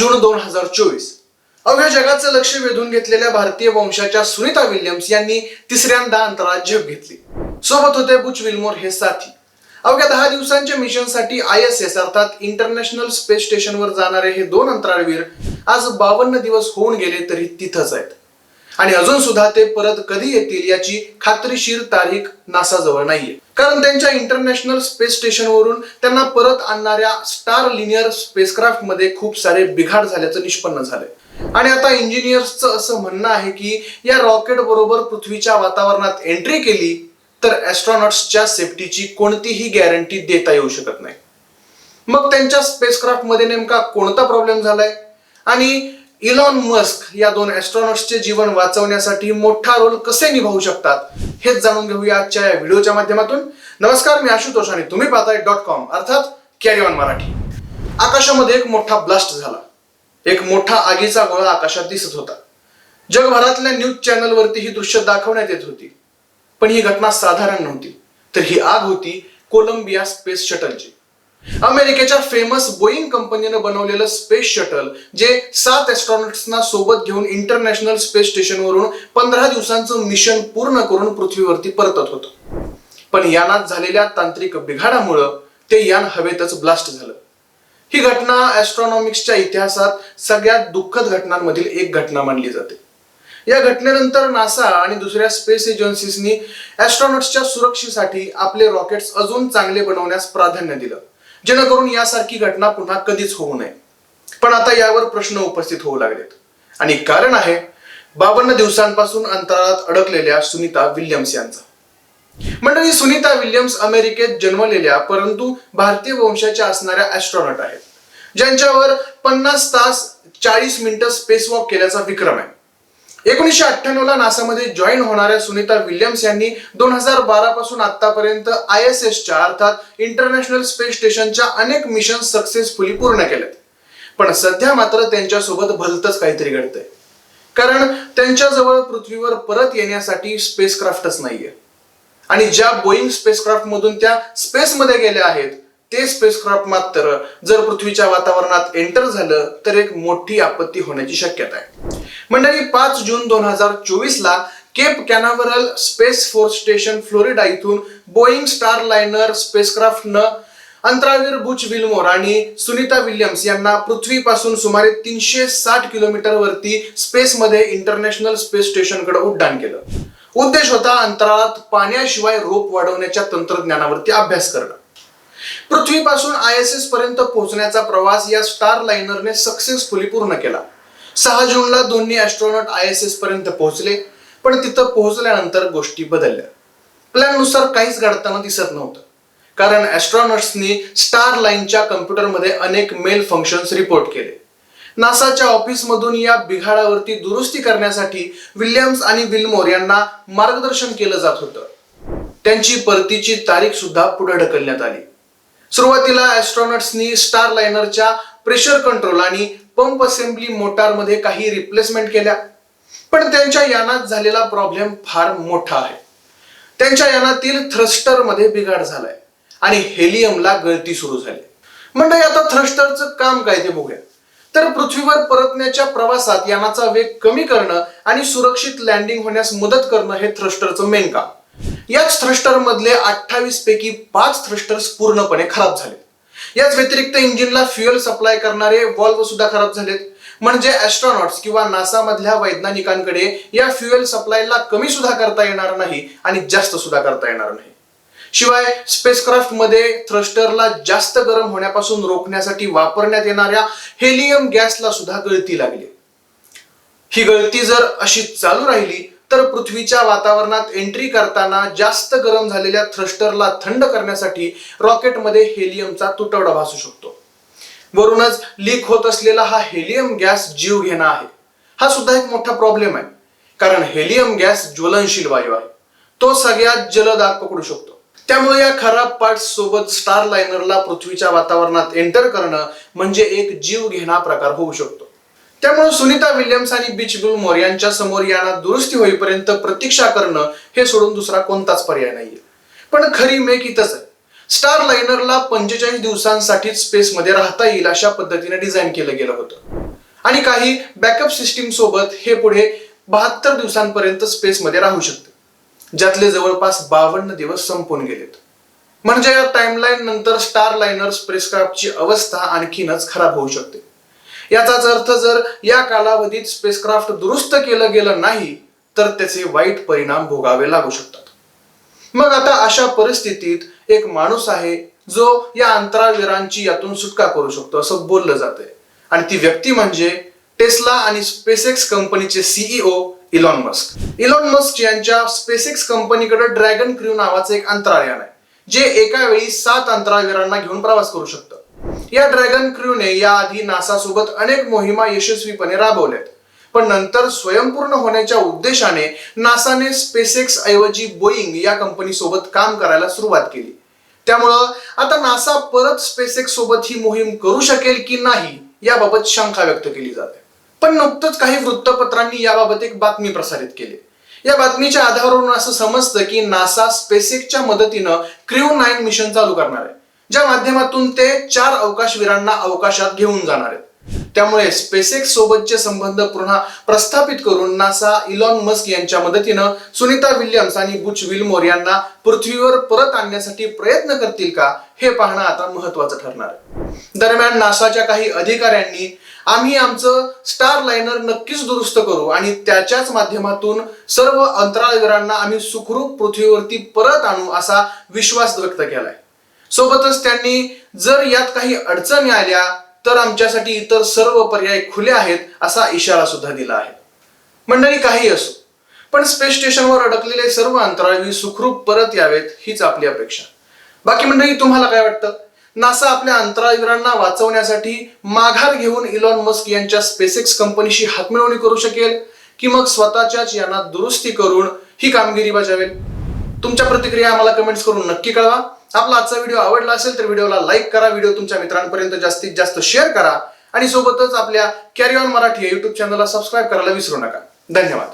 जून दोन हजार चोवीस. अवघ्या जगाचं लक्ष वेधून घेतलेल्या भारतीय वंशाच्या सुनीता विल्यम्स यांनी तिसऱ्यांदा अंतराळात झेप घेतली. सोबत होते बुच विल्मोर हे साथी. अवघ्या दहा दिवसांच्या मिशनसाठी आय एस एस अर्थात इंटरनॅशनल स्पेस स्टेशनवर जाणारे हे दोन अंतराळवीर आज बावन्न दिवस होऊन गेले तरी तिथंच आहेत. आणि अजून सुद्धा ते परत कधी येतील याची खात्रीशीर तारीख नासाजवळ नाहीये. कारण त्यांच्या इंटरनॅशनल स्पेस स्टेशनवरून त्यांना परत आणणाऱ्या स्टार लिनियर स्पेसक्राफ्टमध्ये खूप सारे बिघाड झाल्याचं निष्पन्न झालंय. आणि आता इंजिनियर्सचं असं म्हणणं आहे की या रॉकेट बरोबर पृथ्वीच्या वातावरणात एंट्री केली तर ॲस्ट्रॉनॉट्सच्या सेफ्टीची कोणतीही गॅरंटी देता येऊ शकत नाही. मग त्यांच्या स्पेसक्राफ्टमध्ये नेमका कोणता प्रॉब्लेम झालाय? आणि इलॉन मस्क या दोन ॲस्ट्रॉनॉट्सचे जीवन वाचवण्यासाठी मोठा रोल कसे निभावू शकतात हेच जाणून घेऊया आजच्या या व्हिडिओच्या माध्यमातून. नमस्कार मी आशुतोष आणि तुम्ही पाहताय डॉट कॉम अर्थात कॅरी ऑन मराठी. आकाशामध्ये एक मोठा ब्लास्ट झाला. एक मोठा आगीचा गोळा आकाशात दिसत होता. जगभरातल्या न्यूज चॅनलवरती ही दृश्य दाखवण्यात येत होती. पण ही घटना साधारण नव्हती. तर ही आग होती कोलंबिया स्पेस शटलची अमेरिकेच्या फेमस बोईंग कंपनीनं बनवलेलं स्पेस शटल जे सात ॲस्ट्रॉनॉट्सना सोबत घेऊन इंटरनॅशनल स्पेस स्टेशनवरून पंधरा दिवसांचं मिशन पूर्ण करून पृथ्वीवरती परतत होतं. पण यानात झालेल्या तांत्रिक बिघाडामुळं ते यान हवेतच ब्लास्ट झालं. ही घटना ॲस्ट्रॉनॉमिक्सच्या इतिहासात सगळ्यात दुःखद घटनांमधील एक घटना मानली जाते. या घटनेनंतर नासा आणि दुसऱ्या स्पेस एजन्सीसनी ॲस्ट्रॉनॉट्सच्या सुरक्षेसाठी आपले रॉकेट्स अजून चांगले बनवण्यास प्राधान्य दिलं. जेणेकरून यासारखी घटना पुन्हा कधीच होऊ नये. पण आता यावर प्रश्न उपस्थित होऊ लागलेत. आणि कारण आहे बावन्न दिवसांपासून अंतराळात अडकलेल्या सुनीता विल्यम्स यांचा. मंडळी सुनीता विल्यम्स अमेरिकेत जन्मलेल्या परंतु भारतीय वंशाच्या असणाऱ्या ऍस्ट्रॉनॉट आहेत. ज्यांच्यावर पन्नास तास चाळीस मिनिटं स्पेस वॉक केल्याचा विक्रम आहे. एकोणीसशे अठ्ठ्याण्णवला नासामध्ये जॉईन होणाऱ्या सुनीता विल्यम्स यांनी दोन हजार बारा पासून आतापर्यंत आय एस एसच्या अर्थात इंटरनॅशनल स्पेस स्टेशनच्या अनेक मिशन सक्सेसफुली पूर्ण केलेत. पण सध्या मात्र त्यांच्यासोबत भलतच काहीतरी घडतंय. कारण त्यांच्याजवळ पृथ्वीवर परत येण्यासाठी स्पेसक्राफ्टच नाहीये. आणि ज्या बोईंग स्पेसक्राफ्ट मधून त्या स्पेसमध्ये गेल्या आहेत ते स्पेसक्राफ्ट मात्र जर पृथ्वीच्या वातावरणात एंटर झालं तर एक मोठी आपत्ती होण्याची शक्यता आहे. मंडळी पाच जून दोन हजार चोवीस ला Cape Canaveral space force station Florida इथून बोईंग स्टार लायनर स्पेसक्राफ्टनं अंतराळवीर बुच विल्मोर आणि सुनीता विल्यम्स यांना पृथ्वीपासून सुमारे तीनशे साठ किलोमीटर वरती स्पेसमध्ये इंटरनॅशनल स्पेस स्टेशनकडे उड्डाण केलं. उद्देश होता अंतराळात पाण्याशिवाय रोप वाढवण्याच्या तंत्रज्ञानावरती अभ्यास करणं. पृथ्वीपासून आय एस एस पर्यंत पोहोचण्याचा प्रवास या स्टार लाइनरने सक्सेसफुली पूर्ण केला. सहा जूनला दोन्ही ॲस्ट्रॉनॉट आय एस एस पर्यंत पोहोचले पण तिथं पोहोचल्यानंतर गोष्टी बदलल्या. प्लॅननुसार काहीच घडताना दिसत नव्हतं. कारण ॲस्ट्रॉनॉट्सनी स्टार लाईनच्या कम्प्युटरमध्ये अनेक मेल फंक्शन्स रिपोर्ट केले. नासाच्या ऑफिसमधून या बिघाडावरती दुरुस्ती करण्यासाठी विल्यम्स आणि विल्मोर यांना मार्गदर्शन केलं जात होतं. त्यांची परतीची तारीख सुद्धा पुढे ढकलण्यात आली. सुरुवातीला ॲस्ट्रॉनॉट्सनी स्टार लाईनरच्या प्रेशर कंट्रोल आणि पंप असेंब्ली मोटारमध्ये काही रिप्लेसमेंट केल्या. पण त्यांच्या यानात झालेला प्रॉब्लेम फार मोठा आहे. त्यांच्या यानातील थ्रस्टरमध्ये बिघाड झालाय आणि हेलियमला गळती सुरू झाली. म्हणजे आता थ्रस्टरचं काम काय ते बघूया. तर पृथ्वीवर परतण्याच्या प्रवासात यानाचा वेग कमी करणं आणि सुरक्षित लँडिंग होण्यास मदत करणं हे थ्रस्टरचं मेन काम. याच थ्रस्टर मधले अठ्ठावीस पैकी पाच थ्रस्टर्स पूर्णपणे खराब झाले याच व्यतिरिक्त इंजिनला फ्युएल सप्लाय करणारे वॉल्व सुद्धा खराब झालेत. म्हणजे ॲस्ट्रॉनॉट्स किंवा नासा मधल्या वैज्ञानिकांकडे या फ्युएल सप्लायला कमी सुद्धा करता येणार नाही आणि जास्त सुद्धा करता येणार नाही. शिवाय स्पेसक्राफ्टमध्ये थ्रस्टरला जास्त गरम होण्यापासून रोखण्यासाठी वापरण्यात येणाऱ्या हेलियम गॅसला सुद्धा गळती लागली. ही गळती जर अशी चालू राहिली तर पृथ्वीच्या वातावरणात एंट्री करताना जास्त गरम झालेल्या थ्रस्टरला थंड करण्यासाठी रॉकेटमध्ये हेलियमचा तुटवडा भासू शकतो. वरूनच लीक होत असलेला हा हेलियम गॅस जीव घेणा आहे. हा सुद्धा एक मोठा प्रॉब्लेम आहे. कारण हेलियम गॅस ज्वलनशील वायू आहे. तो सगळ्यात जलद आग पकडू शकतो. त्यामुळे या खराब पार्ट्स सोबत स्टार लायनरला पृथ्वीच्या वातावरणात एंटर करणं म्हणजे एक जीव घेणा प्रकार होऊ शकतो. त्यामुळे सुनीता विल्यम्स आणि बीच बिलमोर यांच्या समोर यांना दुरुस्ती होईपर्यंत प्रतीक्षा करणं हे सोडून दुसरा कोणताच पर्याय नाहीये. पण खरी मेक इथंच आहे. स्टार लाइनरला पंचेचाळीस दिवसांसाठी स्पेसमध्ये राहता येईल अशा पद्धतीने डिझाईन केलं गेलं होतं. आणि काही बॅकअप सिस्टीम सोबत हे पुढे बहात्तर दिवसांपर्यंत स्पेसमध्ये राहू शकते. ज्यातले जवळपास बावन्न दिवस संपून गेलेत. म्हणजे या टाइमलाईन नंतर स्टार लाइनर स्पेसक्राफ्टची अवस्था आणखीनच खराब होऊ शकते. याचाच अर्थ जर या कालावधीत स्पेसक्राफ्ट दुरुस्त केलं गेलं नाही तर त्याचे वाईट परिणाम भोगावे लागू शकतात. मग आता अशा परिस्थितीत एक माणूस आहे जो या अंतराळवीरांची यातून सुटका करू शकतो असं बोललं जातंय. आणि ती व्यक्ती म्हणजे टेस्ला आणि स्पेसएक्स कंपनीचे CEO Elon Musk. Elon Musk यांच्या स्पेसएक्स कंपनीकडे ड्रॅगन क्र्यू नावाचं एक अंतराळयान आहे जे एका वेळी सात अंतराळवीरांना घेऊन प्रवास करू शकतं. या ड्रॅगन क्रूने याआधी नासा सोबत अनेक मोहिमा यशस्वीपणे राबवल्यात. पण नंतर स्वयंपूर्ण होण्याच्या उद्देशाने नासाने स्पेसएक्स ऐवजी बोईंग या कंपनी सोबत काम करायला सुरुवात केली. त्यामुळं आता नासा परत स्पेसएक्स सोबत ही मोहीम करू शकेल की नाही याबाबत शंका व्यक्त केली जाते. पण नुकतंच काही वृत्तपत्रांनी याबाबत एक बातमी प्रसारित केली. या बातमीच्या आधारावरून असं समजतं की नासा स्पेसएक्सच्या मदतीनं क्रिव नाईन मिशन चालू करणार आहे. ज्या माध्यमातून ते चार अवकाशवीरांना अवकाशात घेऊन जाणार आहेत. त्यामुळे स्पेसेक्स सोबतचे संबंध पुन्हा प्रस्थापित करून नासा इलॉन मस्क यांच्या मदतीनं सुनीता विल्यम्स आणि बुच विल्मोर यांना पृथ्वीवर परत आणण्यासाठी प्रयत्न करतील का हे पाहणं आता महत्वाचं ठरणार आहे. दरम्यान नासाच्या काही अधिकाऱ्यांनी आम्ही आमचं स्टार लायनर नक्कीच दुरुस्त करू आणि त्याच्याच माध्यमातून सर्व अंतराळवीरांना आम्ही सुखरूप पृथ्वीवरती परत आणू असा विश्वास व्यक्त केलाय. सोबतच त्यांनी जर यात काही अडचणी आल्या तर आमच्यासाठी इतर सर्व पर्याय खुले आहेत असा इशारा सुद्धा दिला आहे. मंडळी काही असो. पण स्पेस स्टेशनवर अडकलेले सर्व अंतराळवीर सुखरूप परत यावेत हीच आपली अपेक्षा. बाकी मंडळी तुम्हाला काय वाटतं? नासा आपल्या अंतराळवीरांना वाचवण्यासाठी माघार घेऊन इलॉन मस्क यांच्या स्पेसएक्स कंपनीशी हातमिळवणी करू शकेल की मग स्वतःच्याच यांना दुरुस्ती करून ही कामगिरी बजावेल? तुमच्या प्रतिक्रिया आम्हाला कमेंट्स करून नक्की कळवा. आपला आजचा व्हिडिओ आवडला असेल तर व्हिडिओला लाईक करा व्हिडिओ तुमच्या मित्रांपर्यंत जास्तीत जास्त शेअर करा. आणि सोबतच आपल्या कॅरी ऑन मराठी या युट्यूब चॅनलला सबस्क्राईब करायला विसरू नका. धन्यवाद.